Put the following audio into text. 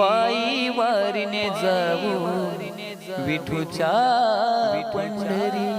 पायी वारीने जाऊ विठूच्या पंढरी